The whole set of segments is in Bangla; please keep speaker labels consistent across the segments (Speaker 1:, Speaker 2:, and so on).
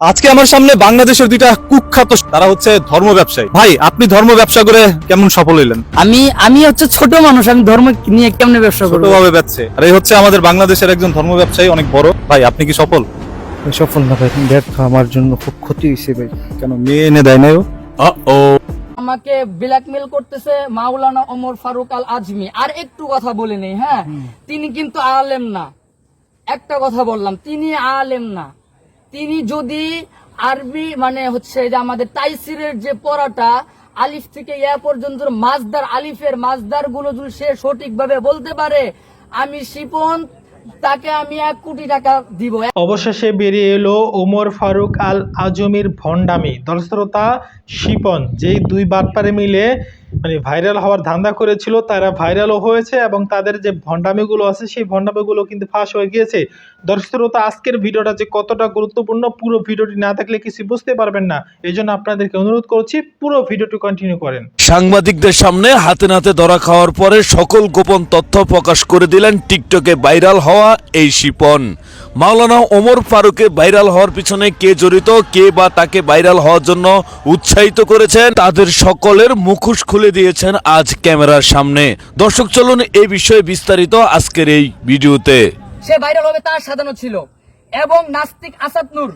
Speaker 1: আজকে আমার সামনে বাংলাদেশের দুইটা কুখ্যাত তারা হচ্ছে ধর্ম ব্যবসায়ী। ভাই আপনি ধর্ম ব্যবসা করে কেমন সফল হইলেন?
Speaker 2: আমি আমি হচ্ছে ছোট মানুষ আমি ধর্ম নিয়ে কেমনে ব্যবসা করব?
Speaker 1: ছোটভাবে ব্যবসা আর এই হচ্ছে আমাদের বাংলাদেশের একজন ধর্ম ব্যবসায়ী অনেক বড়। ভাই আপনি কি সফল?
Speaker 3: সফল না ভাই। ব্যর্থ আমার জন্য খুব ক্ষতি হয়েছে ভাই।
Speaker 1: কেন মেয়ে এনে দেয় নাই ও?
Speaker 2: আমাকে ব্ল্যাকমেল করতেছে মাওলানা ওমর ফারুক আল আজমি আর একটু কথা বলে নেই হ্যাঁ? তিনি কিন্তু আলেম না। একটা কথা বললাম তিনি আলেম না। তিনি যদি আরবি মানে হচ্ছে যে আমাদের তাইসিরের যে পড়াটা, আলিফ থেকে ইয়া পর্যন্ত মাজদার আলিফের মাজদারগুলো যদি সে সঠিকভাবে বলতে পারে, আমি শিপন, তাকে আমি এক কোটি টাকা দিব।
Speaker 4: অবশেষে বেরিয়ে এলো ওমর ফারুক আল আজমির ভণ্ডামি। দর্শকতা শিপন, যেই দুই বাটপারে মিলে মানে ভাইরাল হওয়ার ধান্দা করেছিল, তারা ভাইরালও হয়েছে এবং তাদের যে ভণ্ডামিগুলো আছে, সেই ভণ্ডামিগুলো কিন্তু ফাঁস হয়ে গিয়েছে। দর্শকতা আজকের ভিডিওটা যে কতটা গুরুত্বপূর্ণ, পুরো ভিডিওটি না থাকলে কিছু বুঝতে পারবেন না। এই জন্য আপনাদেরকে অনুরোধ করছি, পুরো ভিডিওটি কন্টিনিউ করেন।
Speaker 5: সাংবাদিকদের সামনে হাতে নাতে ধরা খাওয়ার পরে সকল গোপন তথ্য প্রকাশ করে দিলেন টিকটকে ভাইরাল হওয়া এই শিপন। মাওলানা ওমর ফারুকে ভাইরাল হওয়ার পিছনে কে জড়িত, কে বা তাকে ভাইরাল হওয়ার জন্য উৎসাহিত করেছেন, তাদের সকলের মুখোশ খুলে দিয়েছেন আজ ক্যামেরার সামনে। দর্শক, চলুন এই বিষয়ে বিস্তারিত আজকের এই ভিডিওতে।
Speaker 2: সে ভাইরাল হবে তার সাজানো ছিল। এবং নাস্তিক আসাদ নূর,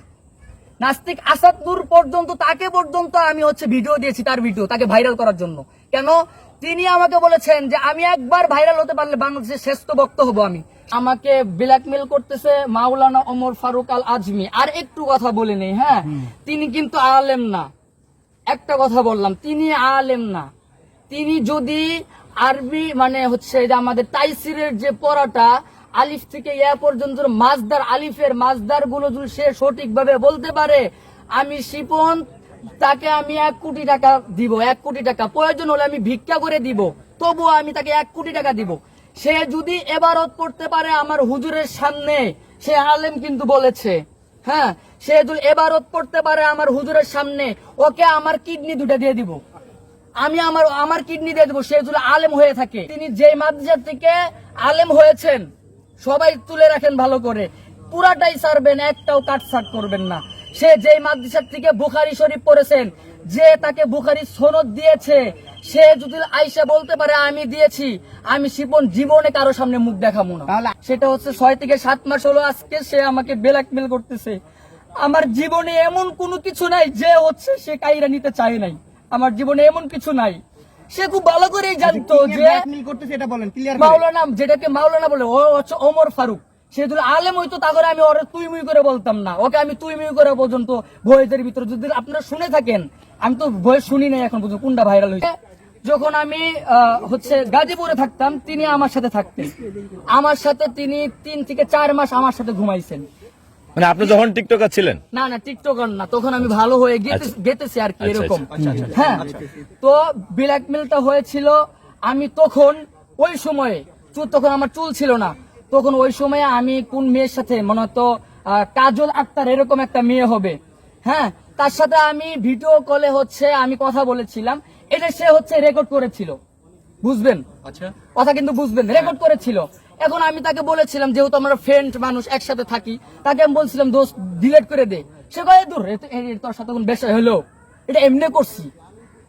Speaker 2: নাস্তিক আসাদ নূর পর্যন্ত, তাকে পর্যন্ত আমি হচ্ছে ভিডিও দিয়েছি তার ভিডিও, তাকে ভাইরাল করার জন্য। কেন? তিনি আমাকে বলেছেন যে আমি একবার ভাইরাল হতে পারলে বাংলাদেশের শ্রেষ্ঠ বক্ত হব আমি। আমাকে ব্ল্যাকমেল করতেছে মাওলানা ওমর ফারুক আল আজমি আর একটু কথা বলে নেই হ্যাঁ? তিনি কিন্তু আলেম না। একটা কথা বললাম তিনি আলেম না। তিনি যদি আরবি মানে হচ্ছে যে আমাদের তাইসিরের যে পড়াটা আলিফ থেকে ইয়া পর্যন্ত মাজদার আলিফের মাজদারগুলো যদি সে সঠিকভাবে বলতে পারে আমি শিপন তাকে আমি এক কোটি টাকা দিব এক কোটি টাকা। প্রয়োজন হলে আমি ভিক্ষা করে দিব তবুও আমি তাকে এক কোটি টাকা দিব। সে যদি এবারত পড়তে পারে আমার হুজুরের সামনে, সে আলেম কিন্তু বলেছে। হ্যাঁ সে যদি এবারত পড়তে পারে আমার হুজুরের সামনে, ওকে আমার কিডনি দুটা দিয়ে দিব। আমি আমার আমার কিডনি দিয়ে দেবো, সে যদি আলেম হয়ে থাকে। তিনি যে মাদ্রাসা থেকে আলেম হয়েছেন, সবাই তুলে রাখেন ভালো করে। পুরাটাই সারবেন একটাও কাটছাট করবেন না। সে যেই মাদ্রাসার থেকে বুখারি শরীফ পড়েছেন, যে তাকে বুখারি সনদ দিয়েছে সে যদি আইসা বলতে পারে আমি দিয়েছি আমি শিপন জীবনে কারও সামনে মুখ দেখাবো না। সেটা হচ্ছে ছয় থেকে সাত মাস হলো আজকে সে আমাকে ব্ল্যাকমেল করতেছে। আমার জীবনে এমন কোনো কিছু নাই যে হচ্ছে সে কাইরা নিতে চায় নাই। আমার জীবনে এমন কিছু নাই। সে খুব ভালো করেই জানতো যে মাওলানা যেটাকে মাওলানা বলে ও হচ্ছে ওমর ফারুক। সে যদি আলেম হইতো তাহলে আমি ওরে তুই মুই করে বলতাম না। ওকে আমি তুই মুই করে পর্যন্ত ভয়েসের ভিতরে যদি আপনারা শুনে থাকেন আমি তো ভয়েস শুনি নাই এখন পর্যন্ত কোনটা ভাইরাল হয়েছে। যখন আমি হচ্ছে গাজীপুরে থাকতাম তিনি আমার সাথে থাকতেন। আমার সাথে তিনি তিন থেকে চার মাস আমার সাথে ঘুমাইছেন।
Speaker 5: মানে আপনি যখন টিকটকার ছিলেন?
Speaker 2: না না টিকটকার না তখন আমি ভালো হয়ে গেতেছি আর কি
Speaker 5: আচ্ছা,
Speaker 2: এরকম। হ্যাঁ। তো ব্ল্যাকমেলটা হয়েছিল আমি তখন ওই সময়ে চুল তখন আমার চুল ছিল না তখন ওই সময়ে আমি কোন মেয়ের সাথে মনে হতো আহ, কাজল আক্তার এরকম একটা মেয়ে হবে। হ্যাঁ? তার সাথে আমি ভিডিও কলে হচ্ছে আমি কথা বলেছিলাম। এটা সে হচ্ছে রেকর্ড করেছিল। বুঝবেন? কথা কিন্তু বুঝবেন। রেকর্ড করেছিল। এখন আমি তাকে বলেছিলাম যেহেতু আমরা ফ্রেন্ড মানুষ একসাথে থাকি তাকে আমি বলছিলাম দোস্ত ডিলেট করে দে। সে কয়ে দূর তোর সাথে তখন বেশ হলো। এটা এমনি করছি।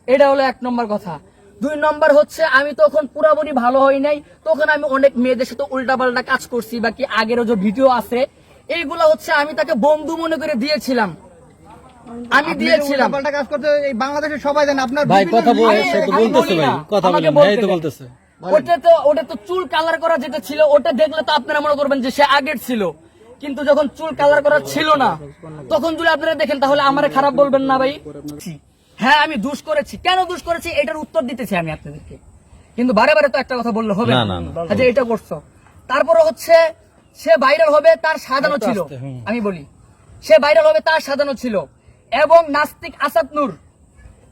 Speaker 2: এটা হলো এক নম্বর কথা। দুই নম্বর হচ্ছে আমি তখন পুরাপুরি ভালো হই নাই। তখন আমি অনেক মেয়েদের সাথে উল্টা পাল্টা কাজ করছি বা কি আগেরও যে ভিডিও আছে এইগুলো হচ্ছে আমি তাকে বন্ধু মনে করে দিয়েছিলাম। আমি দিয়েছিলাম।
Speaker 3: পাল্টা কাজ করতে এই বাংলাদেশের সবাই জানে আপনার
Speaker 6: ভাই কথা বল
Speaker 2: আমি-
Speaker 6: সে তো বলতেছে ভাই কথা বলেন ভাই তো বলতেছে।
Speaker 2: ওটা তো ওটা তো চুল কালার করা যেটা ছিল ওটা দেখলে তো আপনারা মনে করবেন যে সে আগের ছিল। কিন্তু যখন চুল কালার করা ছিল না তখন যদি আপনারা দেখেন তাহলে আমারে খারাপ বলবেন না ভাই। হ্যাঁ আমি দুষ করেছি। কেন দুষ করেছি? এটার উত্তর দিতেছি আমি আপনাদেরকে। কিন্তু বারে বারে তো একটা কথা বললে হবে। না যে এটা করছ। তারপরে হচ্ছে সে ভাইরাল হবে তার সাজানো ছিল। আমি বলি সে ভাইরাল হবে তার সাজানো ছিল। এবং নাস্তিক আসাদ নূর।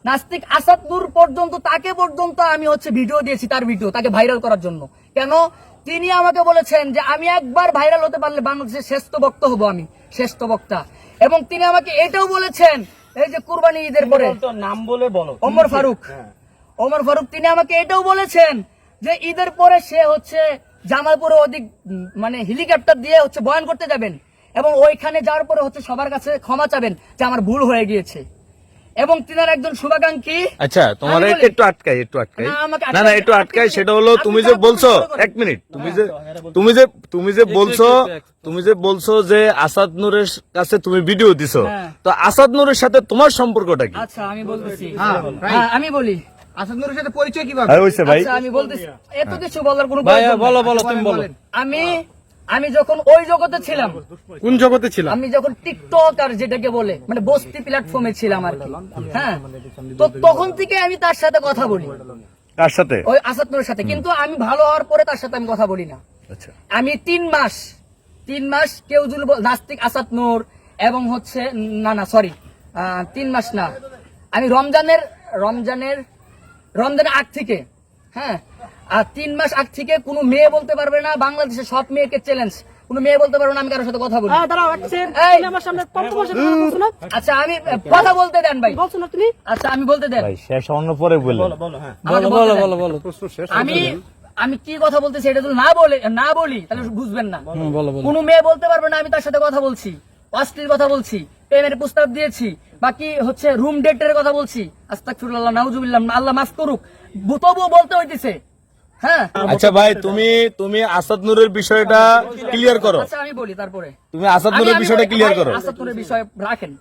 Speaker 2: নাস্তিক আসাদ নূর পর্যন্ত তাকে পর্যন্ত আমি হচ্ছে ভিডিও দিয়েছি তার ভিডিও তাকে ভাইরাল করার জন্য। কেন? তিনি আমাকে বলেছেন যে আমি একবার ভাইরাল হতে পারলে বাংলাদেশের শ্রেষ্ঠ বক্তা হব আমি শ্রেষ্ঠ বক্তা। এবং তিনি আমাকে এটাও বলেছেন এই যে কুরবানি ঈদের পরে।
Speaker 6: নাম বলে বলো।
Speaker 2: ওমর ফারুক। ওমর ফারুক তিনি আমাকে এটাও বলেছেন যে ঈদের পরে সে হচ্ছে জামালপুরে অধিক মানে হেলিকপ্টার দিয়ে হচ্ছে বয়ান করতে যাবেন। এবং ওইখানে যাওয়ার পরে হচ্ছে সবার কাছে ক্ষমা চাবেন যে আমার ভুল হয়ে গিয়েছে। এবং তিনার একজন শুভাকাঙ্ক্ষী
Speaker 1: আচ্ছা তোমার একটু আটকাই একটু আটকাই।
Speaker 2: না,
Speaker 1: না না একটু আটকাই সেটা হলো তুমি
Speaker 2: তো
Speaker 1: যে বলছো এক মিনিট তুমি যে তুমি যে তুমি যে বলছো তুমি যে বলছো যে আসাদ নূরের কাছে তুমি ভিডিও দিছো।
Speaker 2: হ্যাঁ।
Speaker 1: তো আসাদ নূরের সাথে তোমার সম্পর্কটা কি?
Speaker 2: আচ্ছা আমি বলতেছি। হ্যাঁ আমি বলি।
Speaker 3: আসাদুরের সাথে পরিচয় কীভাবে?
Speaker 1: হ্যাঁ হইছে ভাই।
Speaker 2: আচ্ছা আমি বলতেছি এত কিছু বলার কোনো।
Speaker 3: বলো বলো তুমি বলো।
Speaker 2: আমি আমি যখন ওই জগতে ছিলাম
Speaker 3: কোন জগতে ছিল
Speaker 2: আমি যখন টিকটক আর যেটাকে বলে মানে বস্তি প্ল্যাটফর্মে ছিলাম আর কি। হ্যাঁ তো তখন থেকে আমি তার সাথে কথা বলি।
Speaker 1: কার সাথে?
Speaker 2: ওই আসাদ নূরের সাথে। কিন্তু আমি ভালো হওয়ার পরে তার সাথে আমি কথা বলি না।
Speaker 1: আচ্ছা।
Speaker 2: আমি তিন মাস তিন মাস কেউ যদি বল- নাস্তিক আসাদ নূর এবং হচ্ছে না না সরি তিন মাস না। আমি রমজানের রমজানের রমজানের আগ থেকে হ্যাঁ? আর তিন মাস আগ থেকে কোনো মেয়ে বলতে পারবে না বাংলাদেশের সব মেয়েকে চ্যালেঞ্জ কোনো মেয়ে বলতে পারবে না আমি কারোর সাথে কথা বলি। আচ্ছা আমি কথা বলতে দেন ভাই। আচ্ছা আমি বলতে দেন।
Speaker 1: শেষ অন্য পরে বলে
Speaker 2: দেন। আমি আমি কি কথা বলতেছি এটা যদি না বলে না বলি তাহলে বুঝবেন না। কোনো মেয়ে বলতে পারবে না আমি তার সাথে কথা বলছি। অশ্লীল কথা বলছি। প্রেমের প্রস্তাব দিয়েছি। বাকি হচ্ছে রুম ডেটের কথা বলছি। নাউজুবিল্লাহ আল্লাহ মাফ করুক। তবুও বলতে হইতেছে। হ্যাঁ?
Speaker 1: আচ্ছা ভাই তুমি তুমি আসাদ নূরের বিষয়টা ক্লিয়ার করো।
Speaker 2: আচ্ছা আমি বলি তারপরে।
Speaker 1: তুমি আসাদ নূরের বিষয়টা ক্লিয়ার করো।
Speaker 2: আসাদ নূরের বিষয় রাখেন।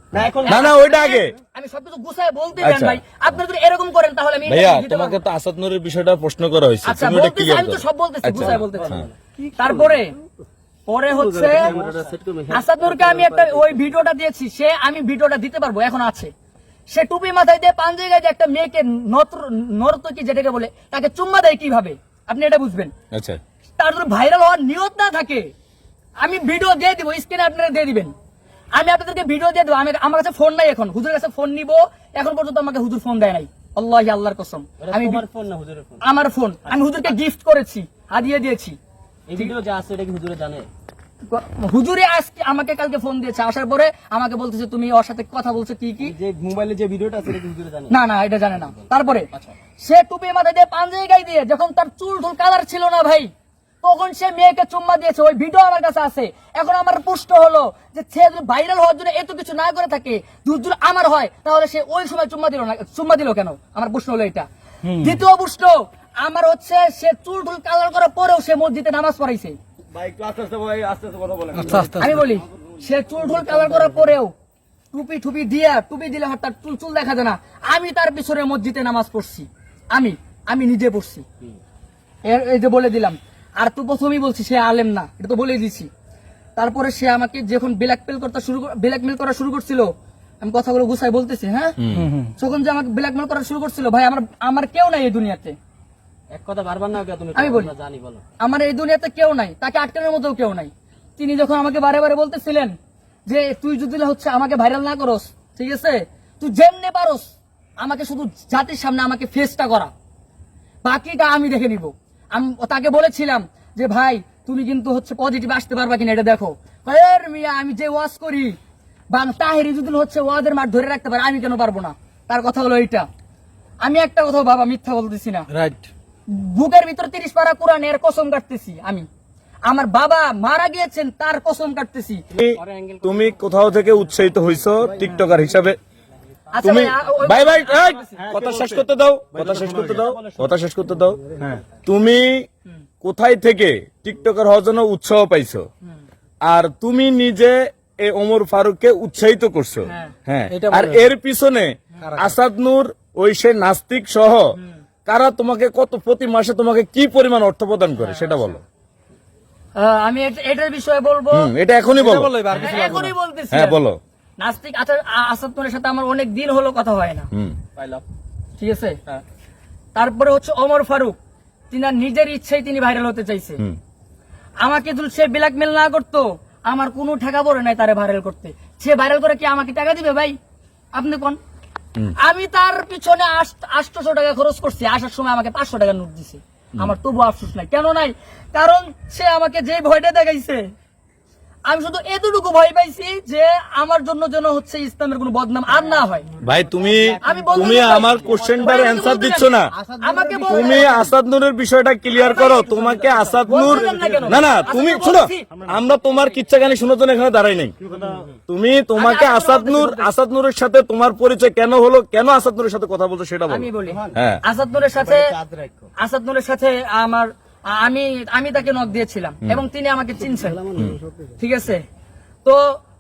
Speaker 1: না না ওইটা আগে।
Speaker 2: আমি সবকিছু গুছায় বলতে দেন
Speaker 1: আচ্ছা।
Speaker 2: ভাই। আপনি যদি এরকম করেন তাহলে আমি
Speaker 1: ভাইয়া তোমাকে
Speaker 2: পারব।
Speaker 1: তো আসাদ নূরের বিষয়টা প্রশ্ন করা হয়েছে।
Speaker 2: আচ্ছা
Speaker 1: তুমি ওটা
Speaker 2: আমি তো সব বলতেছি। গুছায় বলতেছি। তারপরে পরে হচ্ছে আসাদুরকে আমি একটা ওই ভিডিওটা দিয়েছি সে আমি ভিডিওটা দিতে পারব এখন আছে। সে টুপি মাথায় দিয়ে পাঞ্জে গায়ে যে একটা মেয়েকে নর্তকী যেটাকে বলে তাকে চুম্মা দেয় কীভাবে? আপনি এটা বুঝবেন।
Speaker 1: আচ্ছা।
Speaker 2: তার যদি ভাইরাল হওয়ার নিয়ত না থাকে। আমি ভিডিও দিয়ে দিব স্ক্রিনে আপনারা দিয়ে দিবেন। আমি আপনাদেরকে ভিডিও দিয়ে দেবো আমি আমার কাছে ফোন নাই এখন। হুজুরের কাছে ফোন নিব এখন পর্যন্ত আমাকে হুজুর ফোন দেয় নাই। আল্লাহ আল্লাহর কসম। আমি
Speaker 6: ফোন না হুজুরের ফোন
Speaker 2: আমার ফোন আমি হুজুরকে গিফট করেছি হাদিয়ে দিয়েছি।
Speaker 6: এই ভিডিও যা আছে এটা কি হুজুরে জানে?
Speaker 2: হুজুরে আজকে আমাকে কালকে ফোন দিয়েছে আসার পরে আমাকে বলতেছে তুমি ওর সাথে কথা বলছো কি কি?
Speaker 6: যে মোবাইলে যে ভিডিওটা আছে এটা হুজুরে জানে?
Speaker 2: না না এটা জানে না। তারপরে সে টুপি মাথায় দিয়ে পাঞ্জাবি গায়ে দিয়ে যখন তার চুল ধুল কালার ছিল না ভাই তখন সে মেয়েকে চুম্মা দিয়েছে। ওই ভিডিও আমার কাছে আছে। এখন আমার পুষ্ট হলো যে সে যদি ভাইরাল হওয়ার জন্য এত কিছু না করে থাকে আমার হয় তাহলে সে ওই সময় চুম্মা দিল না চুম্মা দিল কেন? আমার প্রশ্ন হলো এটা। দ্বিতীয় প্রশ্ন আমার হচ্ছে সে চুল টুল কালার করার পরেও সে মসজিদে নামাজ পড়াইছে। আমি বলি সে চুল টুল কালার করার পরেও টুপি টুপি দিয়া টুপি দিলে হঠাৎ তার চুল চুল দেখা যায় না। আমি তার পিছনে মসজিদে নামাজ পড়ছি। আমি আমি নিজে পড়ছি। এই যে বলে দিলাম। আর তো প্রথমেই বলছি সে আলেম না এটা তো বলে দিছি। তারপরে সে আমাকে যখন ব্ল্যাকমেল করতে শুরু ব্ল্যাকমেল করা শুরু করছিল আমি কথাগুলো গুছাই বলতেছি হ্যাঁ? যখন যে আমাকে ব্ল্যাকমেল করা শুরু করছিল ভাই আমার আমার কেউ নাই এই দুনিয়াতে।
Speaker 6: এক কথা বারবার না তুমি
Speaker 2: আমি বলি।
Speaker 6: জানি বলো।
Speaker 2: আমার এই দুনিয়াতে কেউ নাই তাকে আটকানোর মতো কেউ নাই। তিনি যখন আমাকে বারে বারে বলতেছিলেন যে তুই যদি হচ্ছে আমাকে ভাইরাল না করস ঠিক আছে? তুই যেমনে পারস আমাকে শুধু জাতির সামনে আমাকে ফেসটা করা। বাকিটা আমি দেখে নিব। আমি তাকে বলেছিলাম যে ভাই তুমি কিন্তু হচ্ছে পজিটিভ আসতে পারবা কিনা এটা দেখো। এর মিয়া আমি যে ওয়াজ করি বা তাহিরি যদি হচ্ছে ওয়াজের মাঠ ধরে রাখতে পারে আমি কেন পারব না? তার কথা হলো এইটা। আমি একটা কথা বাবা মিথ্যা বলতেছি না।
Speaker 3: রাইট
Speaker 2: বুকের ভিতরে তিরিশ পারা কোরআনের কসম কাটতেছি আমি। আমার বাবা মারা গিয়েছেন তার কসম কাটতেছি।
Speaker 1: তুমি- কোথাও থেকে উৎসাহিত হইছো টিকটকার হিসাবে? তুমি
Speaker 2: ভাই,
Speaker 1: ভাই ভাই কথা শেষ করতে দাও কথা শেষ করতে দাও কথা শেষ করতে দাও। তুমি কোথায় থেকে টিকটকার হওয়ার জন্য উৎসাহ পাইছো? আর তুমি নিজে এই ওমর ফারুককে উৎসাহিত করছ?
Speaker 2: হ্যাঁ।
Speaker 1: হ্যাঁ। আর এর পিছনে আসাদ নূর ওই সে নাস্তিক সহ কারা তোমাকে কত প্রতি মাসে তোমাকে কি পরিমাণ অর্থ প্রদান করে সেটা বলো।
Speaker 2: আমি এটার বিষয়ে বলব।
Speaker 1: এটা এখনই বলো।
Speaker 2: এখনই বলতেছি
Speaker 1: হ্যাঁ বলো।
Speaker 2: নাস্তিক আচার আসাদপুরের সাথে আমার অনেক দিন হলো কথা হয় না। ঠিক আছে? তারপরে হচ্ছে ওমর ফারুক। তিনার নিজের ইচ্ছাই তিনি ভাইরাল হতে চাইছে। আমাকে যদি সে ব্ল্যাকমেল না করতো আমার কোনো টাকা পড়ে নাই তারে ভাইরাল করতে। সে ভাইরাল করে কি আমাকে টাকা দিবে ভাই? আপনি কোন? আমি তার পিছনে আটশো টাকা খরচ করছি। আসার সময় আমাকে পাঁচশো টাকা নোট দিছে। আমার তবু আফসোস নাই। কেন নাই? কারণ সে আমাকে যে ভয়টা দেখাইছে আমি শুধু এতটুকু ভয় পাইছি যে আমার জন্য যেন হচ্ছে ইসলামের কোনো বদনাম আর না হয়।
Speaker 1: ভাই তুমি তুমি আমার কোশ্চেনটার অ্যান্সার দিচ্ছ না।
Speaker 2: আমাকে
Speaker 1: তুমি আসাদ নূরের বিষয়টা ক্লিয়ার করো। তোমাকে আসাদ নূর
Speaker 2: না
Speaker 1: না তুমি শোনো আমরা তোমার কিচ্ছা গানি শোনার জন্য এখানে দাঁড়াই নাই। তুমি তোমাকে
Speaker 2: আমি
Speaker 1: আসাদ
Speaker 2: বলতেছি,
Speaker 1: নূর আসাদ নূরের সাথে তোমার পরিচয় কেন হলো? কেন আসাদ নূরের সাথে কথা বলছো সেটা বলো।
Speaker 2: আমি বলি।
Speaker 1: হ্যাঁ।
Speaker 2: আসাদ নূরের সাথে আসাদ নূরের সাথে আমার আমি আমি তাকে নক দিয়েছিলাম এবং তিনি আমাকে চিনছেন। ঠিক আছে? তো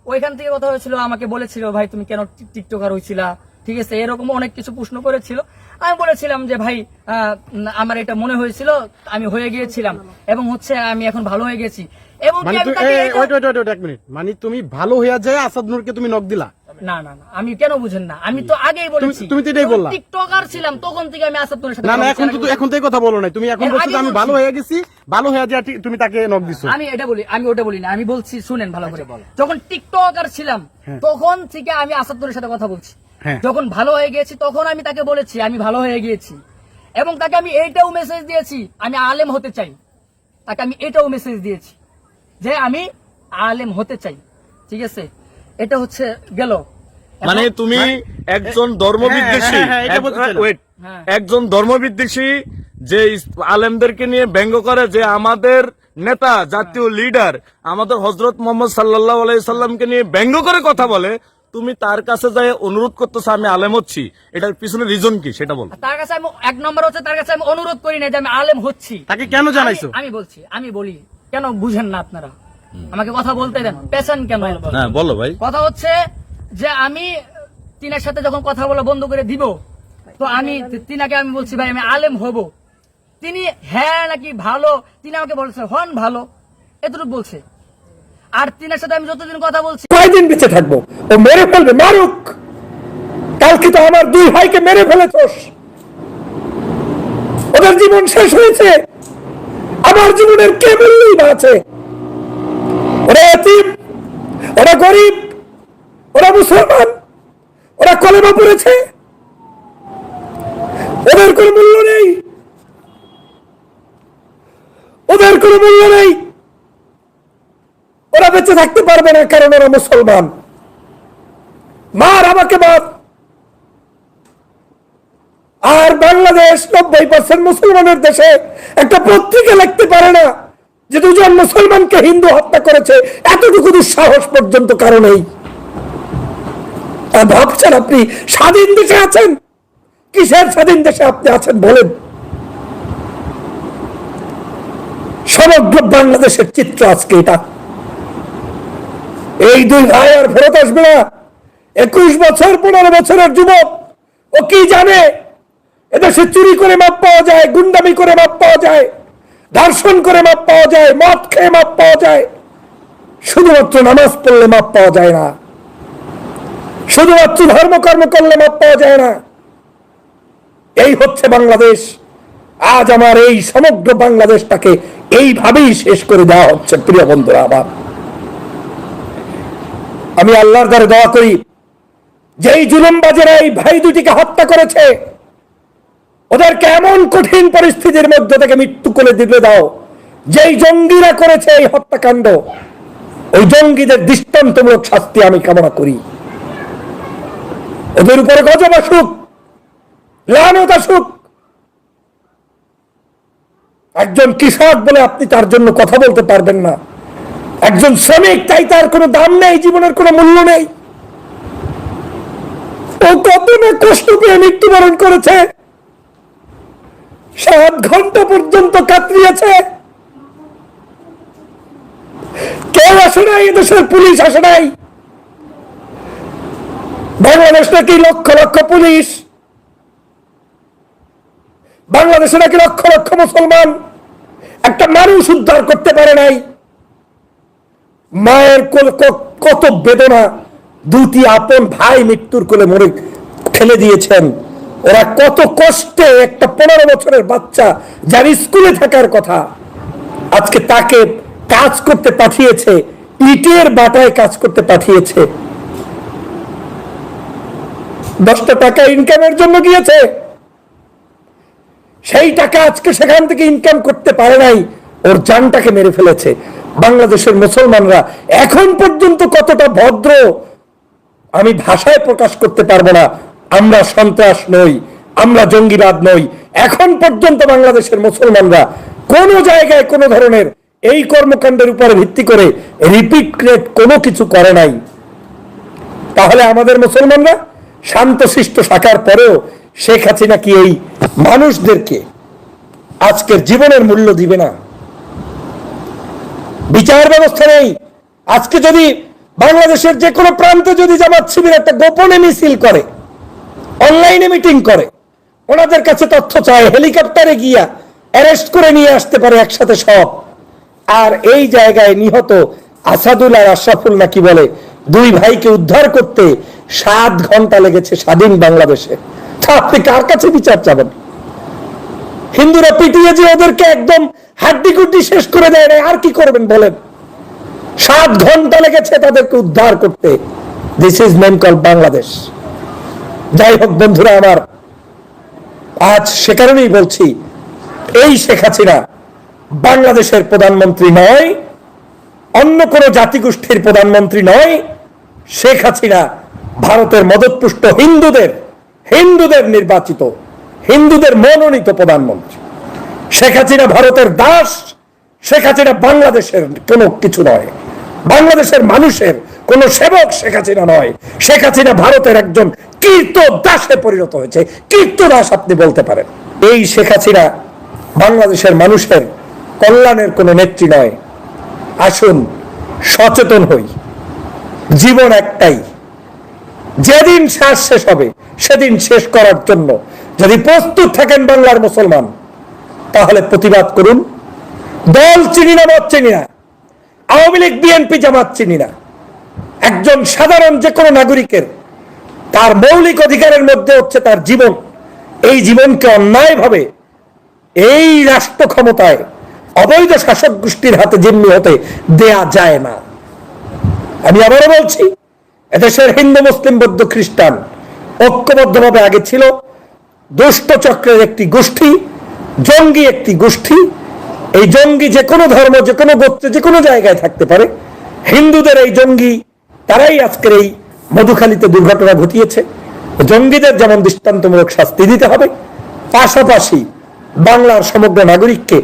Speaker 2: ওইখান থেকে কথা হয়েছিল আমাকে বলেছিল ভাই তুমি কেন টিকটকার হয়েছিলা ঠিক আছে? এরকম অনেক কিছু প্রশ্ন করেছিল। আমি বলেছিলাম যে ভাই আহ, আমার এটা মনে হয়েছিল আমি হয়ে গিয়েছিলাম এবং হচ্ছে আমি এখন ভালো হয়ে গেছি। এবং
Speaker 7: মানে মানে তুমি ভালো হইয়া যায় আসাদ নূরকে তুমি নক দিলা?
Speaker 2: না না না আমি কেন বুঝেন না? আমি তো আগেই বলেছি।
Speaker 7: তুমি তো এটাই বললা।
Speaker 2: টিকটকার ছিলাম তখন থেকে আমি আসাদ সাথে
Speaker 7: না না
Speaker 2: কথা
Speaker 7: এখন তো
Speaker 2: বলছি।
Speaker 7: এখন তো এই কথা বলো নাই। তুমি এখন বলছো আমি ভালো হয়ে গেছি ভালো হয়ে যায় তুমি তাকে নক দিছো।
Speaker 2: আমি এটা বলি আমি ওটা বলি না আমি বলছি শুনেন ভালো করে। যখন টিকটকার ছিলাম তখন থেকে আমি সাথে কথা বলছি।
Speaker 7: হ্যাঁ।
Speaker 2: যখন ভালো হয়ে গেছি তখন আমি তাকে বলেছি আমি ভালো হয়ে গিয়েছি। এবং তাকে আমি এইটাও মেসেজ দিয়েছি আমি আলেম হতে চাই। তাকে আমি এটাও মেসেজ দিয়েছি যে আমি আলেম হতে চাই। ঠিক আছে? এটা হচ্ছে গেল।
Speaker 1: মানে তুমি একজন ধর্মবিদ্বেষী
Speaker 7: হ্যাঁ, হ্যাঁ,
Speaker 2: হ্যাঁ।
Speaker 1: একজন ধর্মবিদ্বেষী যে আলেমদেরকে নিয়ে ব্যঙ্গ করে যে আমাদের নেতা জাতীয় লিডার আমাদের হজরত মোহাম্মদ সাল্লাহ আলাইসাল্লামকে নিয়ে ব্যঙ্গ করে কথা বলে তুমি তার কাছে যাই অনুরোধ করতেছো আমি আলেম হচ্ছি। এটার পিছনে রিজন কি? সেটা বল।
Speaker 2: তার কাছে আমি এক নম্বর হচ্ছে তার কাছে আমি অনুরোধ করি না যে আমি আলেম হচ্ছি।
Speaker 7: তাকে কেন জানাইছো?
Speaker 2: আমি বলছি আমি বলি কেন বুঝেন না আপনারা? আমাকে কথা বলতে দেন। পেশেন্ট কেন?
Speaker 1: হ্যাঁ বলো ভাই।
Speaker 2: কথা হচ্ছে যে আমি তিনার সাথে যখন কথা বলা বন্ধ করে দিব তো আমি তিনাকে আমি বলছি ভাই আমি আলেম হব। তিনি হ্যাঁ নাকি ভালো? তিনি আমাকে বলছে হন ভালো। এতটুকু বলছে। আর তিনার সাথে আমি যতদিন কথা বলছি
Speaker 8: কয়দিন বেঁচে থাকব? ও মেরে ফেলবে মারুক! কালকে তো আমার দুই ভাইকে মেরে ফেলেছস। ওদের জীবন শেষ হয়েছে। আমার জীবনের কে মূল্যই বা আছে ওরা এতিম, ওরা গরিব, ওরা মুসলমান, ওরা কলেমা পড়েছে। ওদের কোনো মূল্য নেই। ওদের কোনো মূল্য নেই। ওরা বেঁচে থাকতে পারবে না কারণ ওরা মুসলমান। মার আমাকে মার আর বাংলাদেশ নব্বই পার্সেন্ট মুসলমানের দেশে একটা পত্রিকা লিখতে পারে না। যে দুজন মুসলমানকে হিন্দু হত্যা করেছে, এতটুকু দুঃসাহস পর্যন্ত কারও নেই। ভাবছেন আপনি, স্বাধীন দেশে আছেন? কিসের স্বাধীন দেশে আপনি আছেন বলেন? সমগ্র বাংলাদেশের চিত্র আজকে এটা। এই দুই ভাই আর ফেরত আসবে না। একুশ বছর, পনেরো বছরের যুবক। ও কি জানে? এদেশে চুরি করে মাপ পাওয়া যায়, গুন্ডামি করে মাপ পাওয়া যায়। ধর্ষণ করে মাপ পাওয়া যায়, মদ খেয়ে মাপ পাওয়া যায়। শুধুমাত্র নামাজ পড়লে মাপ পাওয়া যায় না। শুধুমাত্র ধর্মকর্ম করলে মাপ পাওয়া যায় না। এই হচ্ছে বাংলাদেশ। আজ আমার এই সমগ্র বাংলাদেশটাকে এইভাবেই শেষ করে দেওয়া হচ্ছে, প্রিয় বন্ধুরা আবার আমি আল্লাহর দ্বারে দোয়া করি, যেই জুলুমবাজেরা এই ভাই দুটিকে হত্যা করেছে ওদেরকে এমন কঠিন পরিস্থিতির মধ্যে থেকে মৃত্যু করে দিলে দাও। যেই জঙ্গিরা করেছে এই হত্যাকাণ্ড, ওই জঙ্গিদের দৃষ্টান্তমূলক শাস্তি আমি কামনা করি। ওদের উপরে গজব আসুক, লানত আসুক। একজন কৃষক বলে আপনি তার জন্য কথা বলতে পারবেন না। একজন শ্রমিক, তাই তার কোনো দাম নেই, জীবনের কোনো মূল্য নেই। ও কত না কষ্ট পেয়ে মৃত্যুবরণ করেছে। সাত ঘণ্টা পর্যন্ত কাতরিয়েছে কেউ আসে নাই, এদেশের পুলিশ আসে নাই। বাংলাদেশ নাকি লক্ষ লক্ষ পুলিশ। বাংলাদেশে নাকি লক্ষ লক্ষ মুসলমান। একটা মানুষ উদ্ধার করতে পারে নাই। মায়ের কত বেদনা। দুটি আপন ভাই মৃত্যুর কোলে মরে ফেলে দিয়েছেন। ওরা কত কষ্টে একটা পনেরো বছরের বাচ্চা যার স্কুলে থাকার কথা আজকে তাকে কাজ করতে পাঠিয়েছে, ইটের বাটায় কাজ করতে পাঠিয়েছে। দশটা টাকা ইনকামের জন্য গিয়েছে। সেই টাকা আজকে সেখান থেকে ইনকাম করতে পারে নাই, ওর জানটাকে মেরে ফেলেছে। বাংলাদেশের মুসলমানরা এখন পর্যন্ত কতটা ভদ্র, আমি ভাষায় প্রকাশ করতে পারব না। আমরা সন্ত্রাস নই, আমরা জঙ্গিবাদ নই। এখন পর্যন্ত বাংলাদেশের মুসলমানরা কোন জায়গায় কোনো ধরনের এই কর্মকাণ্ডের উপরে ভিত্তি করে রিপিট কোনো কিছু করে নাই। তাহলে আমাদের মুসলমানরা শান্তশিষ্ট থাকার পরেও শেখ হাসিনা কি এই মানুষদেরকে আজকের জীবনের মূল্য দিবে না? বিচার ব্যবস্থা নেই। আজকে যদি বাংলাদেশের যে কোনো প্রান্তে যদি জামাত শিবির একটা গোপনে মিছিল করে অনলাইনে মিটিং করে। ওনাদের কাছে তথ্য চায়, হেলিকপ্টারে গিয়া অ্যারেস্ট করে নিয়ে আসতে পারে একসাথে সব। আর এই জায়গায় নিহত আসাদুল আর আশরাফুল নাকি বলে, দুই ভাইকে উদ্ধার করতে সাত ঘণ্টা লেগেছে স্বাধীন বাংলাদেশে। আপনি কার কাছে বিচার চাবেন? হিন্দুরা পিটিয়ে যে ওদেরকে একদম হাড্ডি গুড্ডি শেষ করে দেয় আর কি করবেন বলেন? সাত ঘণ্টা লেগেছে তাদেরকে উদ্ধার করতে। This is men call Bangladesh যাই হোক বন্ধুরা আমার, আজ সে কারণেই বলছি, এই শেখ হাসিনা বাংলাদেশের প্রধানমন্ত্রী নয়, অন্য কোন জাতিগোষ্ঠীর প্রধানমন্ত্রী নয়, শেখ হাসিনা ভারতের মদতপুষ্ট হিন্দুদের হিন্দুদের নির্বাচিত, হিন্দুদের মনোনীত প্রধানমন্ত্রী। শেখ হাসিনা ভারতের দাস, শেখ হাসিনা বাংলাদেশের কোনো কিছু নয়। বাংলাদেশের মানুষের কোন সেবক শেখ হাসিনা নয়। শেখ হাসিনা ভারতের একজন কীর্ত দাসে পরিণত হয়েছে। কীর্ত দাস আপনি বলতে পারেন। এই শেখ হাসিনা বাংলাদেশের মানুষের কল্যাণের কোনো নেত্রী নয়। আসুন সচেতন হই। জীবন একটাই। যেদিন শ্বাস শেষ হবে, সেদিন শেষ করার জন্য যদি প্রস্তুত থাকেন বাংলার মুসলমান, তাহলে প্রতিবাদ করুন। দল চিনি না, মত চিনি না। আওয়ামী লীগ, বিএনপি জামাত চিনি না। একজন সাধারণ যে কোনো নাগরিকের তার মৌলিক অধিকারের মধ্যে হচ্ছে তার জীবন। এই জীবনকে অন্যায়ভাবে এই রাষ্ট্র ক্ষমতায় অবৈধ শাসক গোষ্ঠীর হাতে জিম্মি হতে দেয়া যায় না। আমি আবারও বলছি, এদেশের হিন্দু, মুসলিম, বৌদ্ধ, খ্রিস্টান ঐক্যবদ্ধভাবে আগে ছিল। দুষ্ট চক্রের একটি গোষ্ঠী, জঙ্গি একটি গোষ্ঠী এই জঙ্গি যে কোনো ধর্ম, যে কোনো গোত্রে, যে কোনো জায়গায় থাকতে পারে। হিন্দুদের এই জঙ্গি, তারাই আজকের এই মধুখালীতে দুর্ঘটনা ঘটিয়েছে। জঙ্গিদের যেমন দৃষ্টান্তমূলক শাস্তি দিতে হবে, পাশাপাশি বাংলার সমগ্র নাগরিককে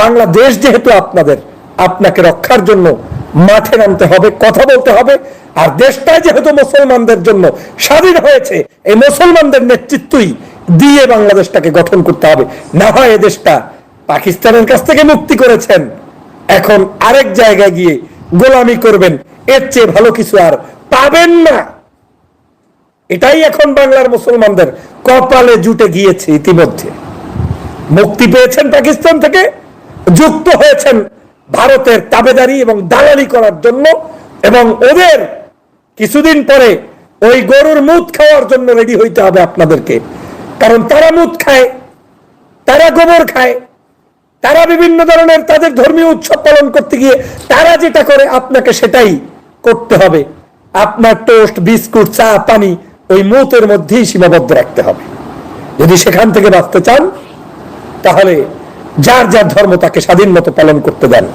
Speaker 8: বাংলাদেশ যেহেতু আপনাদের, আপনাকে রক্ষার জন্য মাঠে নামতে হবে, কথা বলতে হবে, আর দেশটা যেহেতু মুসলমানদের জন্য স্বাধীন হয়েছে, এই মুসলমানদের নেতৃত্বই দিয়ে বাংলাদেশটাকে গঠন করতে হবে। না হয় এ দেশটা পাকিস্তানের কাছ থেকে মুক্তি করেছেন। এখন আরেক জায়গায় গিয়ে গোলামি করবেন, এর চেয়ে ভালো কিছু আর পাবেন না। এটাই এখন বাংলার মুসলমানদের কপালে জুটে গিয়েছে ইতিমধ্যে। মুক্তি পেয়েছেন পাকিস্তান থেকে, যুক্ত হয়েছেন ভারতের তাবেদারি এবং দালালি করার জন্য এবং ওদের কিছুদিন পরে ওই গরুর মুদ খাওয়ার জন্য রেডি হইতে হবে আপনাদেরকে। কারণ তারা মুদ খায়, তারা গোবর খায় তারা বিভিন্ন ধরনের তাদের ধর্মীয় উৎসব পালন করতে গিয়ে তারা যেটা করে আপনাকে সেটাই করতে হবে। আপনার টোস্ট, বিস্কুট, চা, পানি ওই মুতের মধ্যেই সীমাবদ্ধ রাখতে হবে। যদি সেখান থেকে বাঁচতে চান, তাহলে যার যার ধর্ম তাকে স্বাধীন মতো পালন করতে দেন।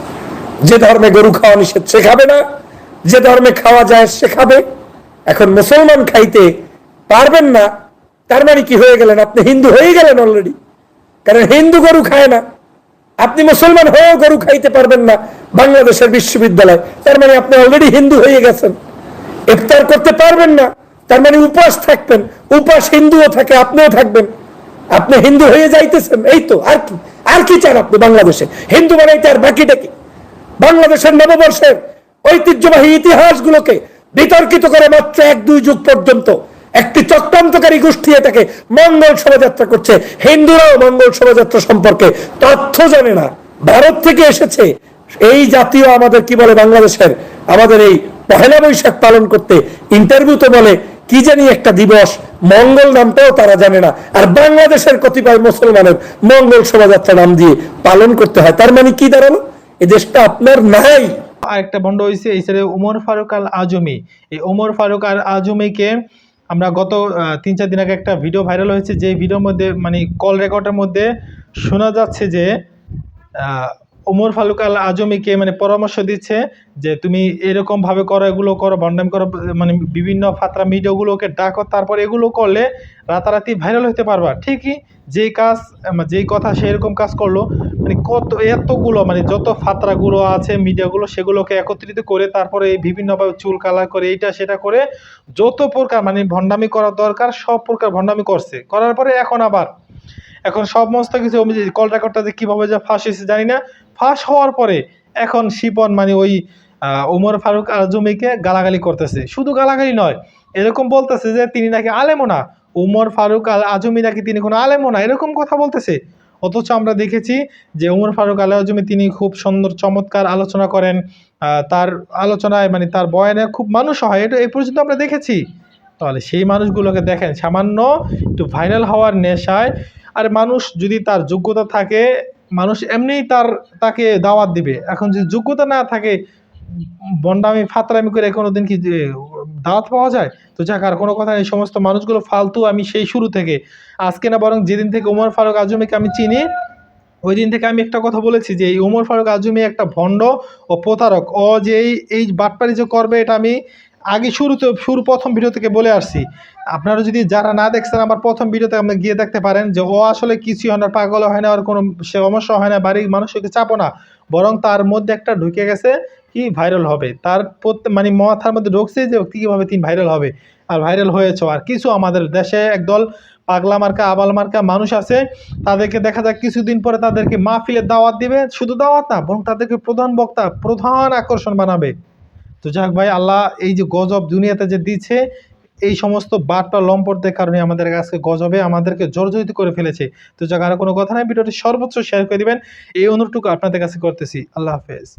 Speaker 8: যে ধর্মে গরু খাওয়া নিষেধ শেখাবে না, যে ধর্মে খাওয়া যায় শেখাবে এখন মুসলমান খাইতে পারবেন না, তার মানে কি হয়ে গেলেন? আপনি হিন্দু হয়ে গেলেন অলরেডি কারণ হিন্দু গরু খায় না। আপনি মুসলমান হয়েও গরু খাইতে পারবেন না বাংলাদেশের বিশ্ববিদ্যালয়। তার মানে আপনি অলরেডি হিন্দু হয়ে গেছেন। ইফতার করতে পারবেন না, তার মানে উপাস থাকবেন, উপাস হিন্দুও থাকে, আপনিও থাকবেন। আপনি হিন্দু হয়ে যাইতেছেন, এই তো, আর কি আর কি চান আপনি বাংলাদেশে? হিন্দু বানাইতে আর বাকিটা কি? বাংলাদেশের নববর্ষের ঐতিহ্যবাহী ইতিহাসগুলোকে বিতর্কিত করে মাত্র এক দুই যুগ পর্যন্ত একটি চক্রান্তকারী গোষ্ঠী এটাকে মঙ্গল শোভাযাত্রা করছে। হিন্দুরাও মঙ্গল শোভাযাত্রা সম্পর্কে তথ্য জানে না। ভারত থেকে এসেছে। এই জাতীয় আমাদের কি বলে বাংলাদেশের? আমাদের এই পহেলা বৈশাখ পালন করতে ইন্টারভিউতে বলে, কি জানি একটা দিবস, মঙ্গল নামটাও তারা জানে না। আর বাংলাদেশের কতিপয় মুসলমানের মঙ্গল শোভাযাত্রা নাম দিয়ে পালন করতে হয়। তার মানে কি দাঁড়াল? এই দেশটা আপনার নাই।
Speaker 4: আরেকটা বন্ড হয়েছে এই সাইডে ওমর ফারুক আল আজমি এই ওমর ফারুক আল আজমিকে আমরা গত তিন চার দিন আগে একটা ভিডিও ভাইরাল হয়েছে, যে ভিডিওর মধ্যে মানে কল রেকর্ডের মধ্যে শোনা যাচ্ছে যে আহ, উমর ফারুক আল আজমিকে মানে পরামর্শ দিচ্ছে যে তুমি এরকম ভাবে করো এগুলো করো ভণ্ডাম করো মানে বিভিন্ন ফাতরা মিডিয়াগুলোকে ডাকো তারপর এগুলো করলে রাতারাতি ভাইরাল হতে পারবা। ঠিকই যেই কাজ আম, যেই কথা সেরকম কাজ করল মানে কত এতগুলো মানে যত ফাতরাগুলো আছে মিডিয়াগুলো সেগুলোকে একত্রিত করে তারপরে এই বিভিন্নভাবে চুল কালার করে এইটা সেটা করে যত প্রকার মানে ভণ্ডামি করা দরকার সব প্রকার ভণ্ডামি করছে। করার পরে এখন আবার এখন সমস্ত কিছু কল রেকর্ডটা যে কীভাবে যে ফাঁস হয়েছে জানি না। ফাঁস হওয়ার পরে এখন শিপন মানে ওই ওমর ফারুক আজমিকে গালাগালি করতেছে। শুধু গালাগালি নয়, এরকম বলতেছে যে তিনি নাকি আলেমও না। উমর ফারুক আল আজমি নাকি তিনি কোনো আলেমও না, এরকম কথা বলতেছে। অথচ আমরা দেখেছি যে উমর ফারুক, আল আজমি তিনি খুব সুন্দর, চমৎকার আলোচনা করেন। তার আলোচনায় মানে তার বয়ানে খুব মানুষ হয়, এটা এই পর্যন্ত আমরা দেখেছি। তাহলে সেই মানুষগুলোকে দেখেন, সামান্য একটু ভাইরাল হওয়ার নেশায় আর মানুষ যদি তার যোগ্যতা থাকে, মানুষ এমনিই তার, তাকে দাওয়াত দিবে। এখন যদি যোগ্যতা না থাকে, বন্ডামি, ফাতরামি করে কোনো দিন কি দাওয়াত পাওয়া যায়? তো যাক, আর কোনো কথা নেই, সমস্ত মানুষগুলো ফালতু, আমি সেই শুরু থেকে। আজকে না, বরং যেদিন থেকে উমর ফারুক আজমিকে আমি চিনি, ওই দিন থেকে আমি একটা কথা বলেছি যে, এই উমর ফারুক আজমি একটা ভণ্ড ও প্রতারক। ও যে এই এই বাটপারি যে করবে, এটা আমি আগে শুরুতে, শুরু প্রথম ভিডিও থেকে বলে আসছি। আপনারা যদি যারা না দেখছেন আমার প্রথম ভিডিওতে আপনি গিয়ে দেখতে পারেন যে, ও আসলে কিছুই হয় না পাগল হয় না, আর কোনো সমস্যা হয় না, বাড়ির মানুষকে চাপো না। বরং তার মধ্যে একটা ঢুকে গেছে কি ভাইরাল হবে। তার প্রত্যেক মানে মাথার মধ্যে ঢুকছে যে কীভাবে তিনি ভাইরাল হবে। আর ভাইরাল হয়েছে আর কিছু আমাদের দেশে একদল পাগলা মার্কা, আবাল মার্কা মানুষ আছে, তাদেরকে দেখা যায় কিছুদিন পরে তাদেরকে মাহফিলের দাওয়াত দিবে। শুধু দাওয়াত না, বরং তাদেরকে প্রধান বক্তা, প্রধান আকর্ষণ বানাবে। তো যাক ভাই, আল্লাহ এই যে গজব দুনিয়াতে যে দিচ্ছে এই সমস্ত বার্তা লম্পটদের কারণে আমাদের কাছে গজবে আমাদেরকে জর্জরিত করে ফেলেছে। তো যাক, আর কোনো কথা নাই, ভিডিওটি সর্বোচ্চ শেয়ার করে দিবেন। এই অনুরোধটুকু আপনাদের কাছে করতেছি। আল্লাহ হাফেজ।